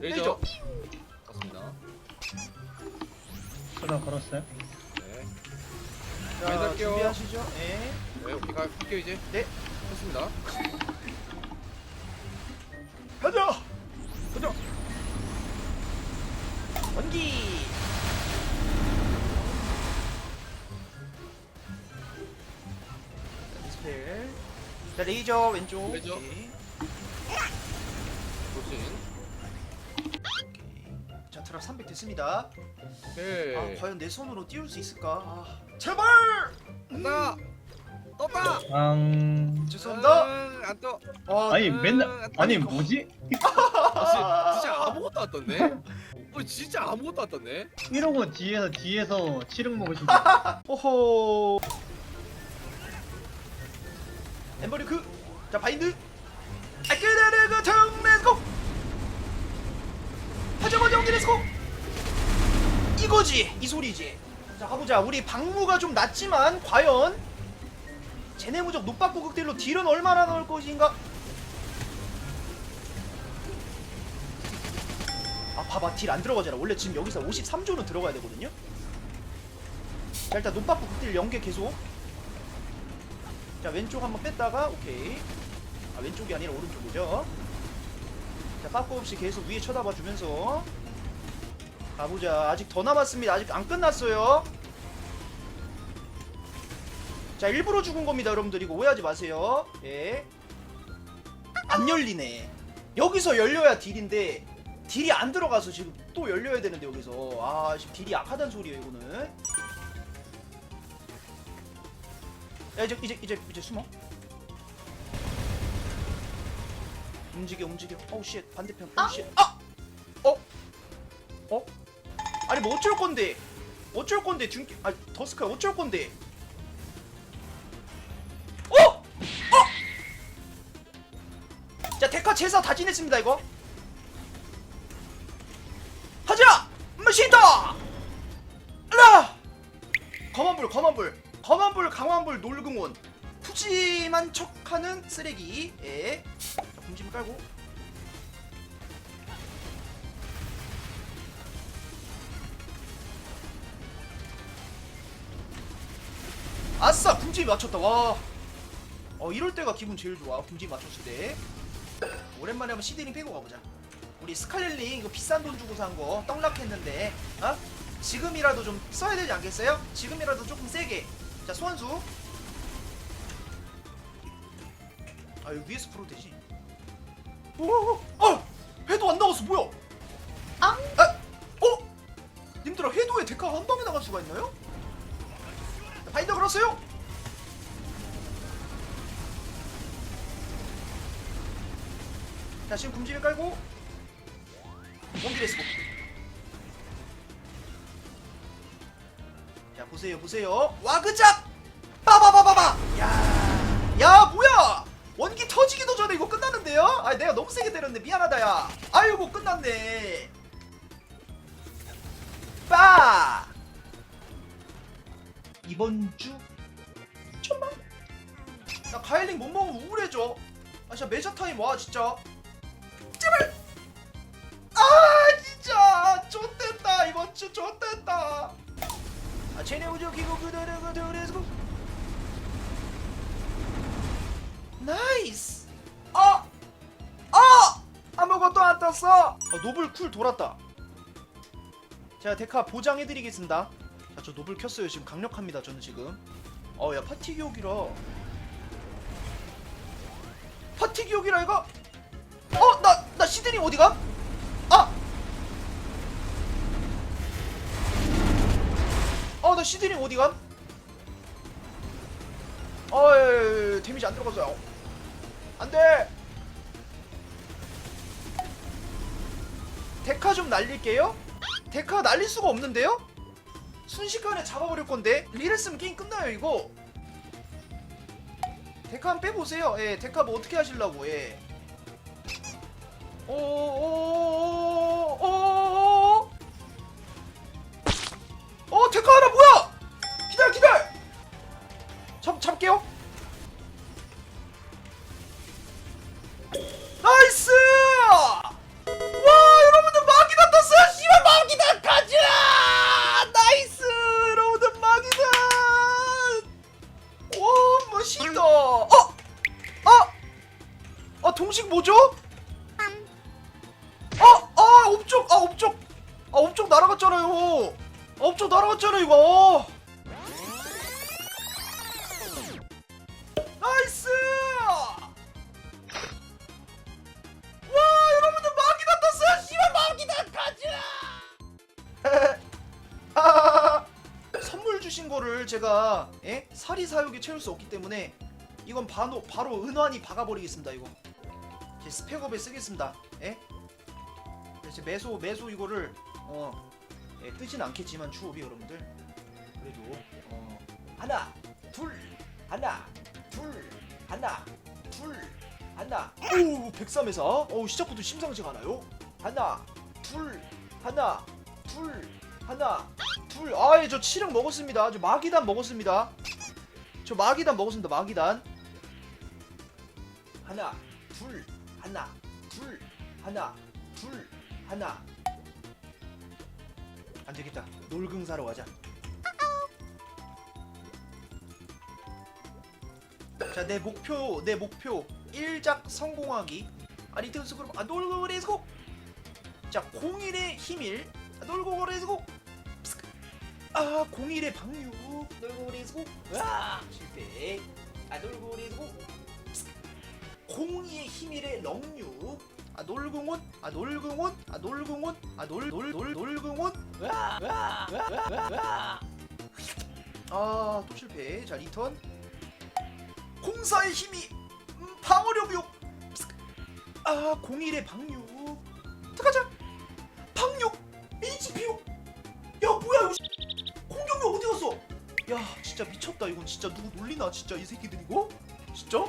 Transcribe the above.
레이저. 맞습니다. 소장 걸었어요? 네. 자, 많이 할게요. 준비하시죠. 네. 네, 오케이 가- 갈게요 이제. 네. 했습니다. 가자. 가자. 원기. 자, 레이저 왼쪽. 레이저. 오케이. 돌진. 자, 트럭 300 됐습니다. 오케이. 아, 과연 내 손으로 띄울 수 있을까? 아, 제발! 떴다. 떴다. 앙. 죄송합니다. 응, 안 떠. 아, 아니 맨날 아니. 뭐지? 아, 진짜, 진짜 아무것도 안 떴네. 어, 진짜 아무것도 안 떴네. 이러고 뒤에서 뒤에서 치릉 먹으시고 호호. 엠버리크. 자, 바인드. 렛츠고. 이거지. 이 소리지. 자, 가보자. 우리 방무가 좀 낮지만 과연 제네 무적 노박고 극딜로 딜은 얼마나 넣을 것인가? 아, 봐봐. 딜 안 들어가잖아. 원래 지금 여기서 53조는 들어가야 되거든요. 자 일단 눈빠꾸 극딜 연계 계속 자 왼쪽 한번 뺐다가 오케이 아 왼쪽이 아니라 오른쪽이죠 자 빠꾸 없이 계속 위에 쳐다봐 주면서 가보자. 아직 더 남았습니다. 아직 안 끝났어요. 자 일부러 죽은 겁니다 여러분들. 이거 오해하지 마세요. 예 안 열리네. 여기서 열려야 딜인데 딜이 안 들어가서 지금 또 열려야 되는데 여기서. 아 지금 딜이 약하단 소리예요 이거는. 야 이제 이제 이제 이제 숨어. 움직여 움직여. 어우 씨 반대편. 어우 씨 아! 어? 어? 아니 뭐 어쩔 건데 어쩔 건데 중... 아 더스카 어쩔 건데 어! 어! 자 데카 제사 다 지냈습니다 이거 하자! 마시다! 알라! 검은불 검은불 검은불 강화불 놀궁원 푸짐한 척하는 쓰레기 예. 자, 분짐 깔고 아싸 분짐 맞췄다 와 어, 이럴 때가 기분 제일 좋아 분짐 맞췄을 때 오랜만에 한번 시드링 빼고 가보자 우리 스칼렛링 이거 비싼 돈 주고 산 거 떡락했는데 어? 지금이라도 좀 써야 되지 않겠어요? 지금이라도 조금 세게 자 소환수 아 여기 위에서 풀어도 되지 오오오 어! 해도 안 나왔어 뭐야 아? 아? 어? 님들아 해도에 데카 한 방에 나갈 수가 있나요? 자, 바인더 걸었어요? 자 지금 굶지를 깔고 원기 레스고 자 보세요 보세요. 와그작! 빠바바바바! 야야 뭐야? 원기 터지기도 전에 이거 끝났는데요? 아 내가 너무 세게 때렸네. 미안하다 야. 아이고 끝났네. 빠 이번 주? 천만 나? 가일링 못 먹으면 우울해져. 아 진짜 메자 타임 와 진짜. 제발! 아 진짜! 좆됐다 이번 주 좆됐다. 아 쟤네 우주 기고 그대로 그대로. 나이스! 어! 어! 아무것도 안 떴어. 아, 노블 쿨 돌았다. 제가 데카 보장해드리겠습니다 자 저 노블 켰어요 지금 강력합니다 저는 지금 어 야 파티 기옥이라 파티 기옥이라 이거 어? 나, 나 시드니 어디가? 아! 어, 나 시드니 어디가? 어, 예, 예, 예, 데미지 안 들어갔어요. 안 돼! 데카 좀 날릴게요? 데카 날릴 수가 없는데요? 순식간에 잡아버릴 건데? 리랬으면 게임 끝나요, 이거. 데카 한번 빼보세요. 예, 데카 뭐 어떻게 하실라고, 예. 오오오오오오오 어 데카 하나 뭐야 동식 뭐죠? 아, 아, 업적, 아, 업적, 아, 업적 날아갔잖아요. 아, 업적 날아갔잖아요, 이거. 나이스! 와, 여러분들 마기다 떴어요. 씨발 마기다 가자. 선물 주신 거를 제가 예? 사리 사욕에 채울 수 없기 때문에 이건 바로 바로 은환히 박아버리겠습니다. 이거 제 스펙업에 쓰겠습니다. 예? 이제 매소 매소 이거를 어 예, 뜨진 않겠지만 추업이 여러분들. 그래도 어 하나 둘 하나 둘 하나 둘 하나. 오 103에서. 어 시작부터 심상치가 않아요. 하나 둘 하나 둘 하나 둘. 아예 저 치력 먹었습니다. 저 마기단 먹었습니다. 저 마기단 먹었습니다 마기단. 하나 둘 하나 둘 하나 둘 하나. 안 되겠다. 놀궁 사러 가자. 자 내 목표 내 목표. 1작 성공하기. 아 리턴스 그룹. 아 놀궁을 해서 자 01의 힘일. 아, 놀궁을 해서 아 01의 방류. 놀궁을 해서 아! 실패. 아 놀궁을 해 서 02의 힘일의 렁류 아 놀궁은 아 놀궁은 아 놀궁은 아놀 놀 놀 놀궁은 아또 실패. 자 리턴. 공사의 힘이 음, 방어력이요 아 01의 방류. 들어가자. 방류. HP요 야 뭐야 이거 공격력 어디 갔어? 야 진짜 미쳤다. 이건 진짜 누구 놀리나 진짜 이 새끼들 이거? 진짜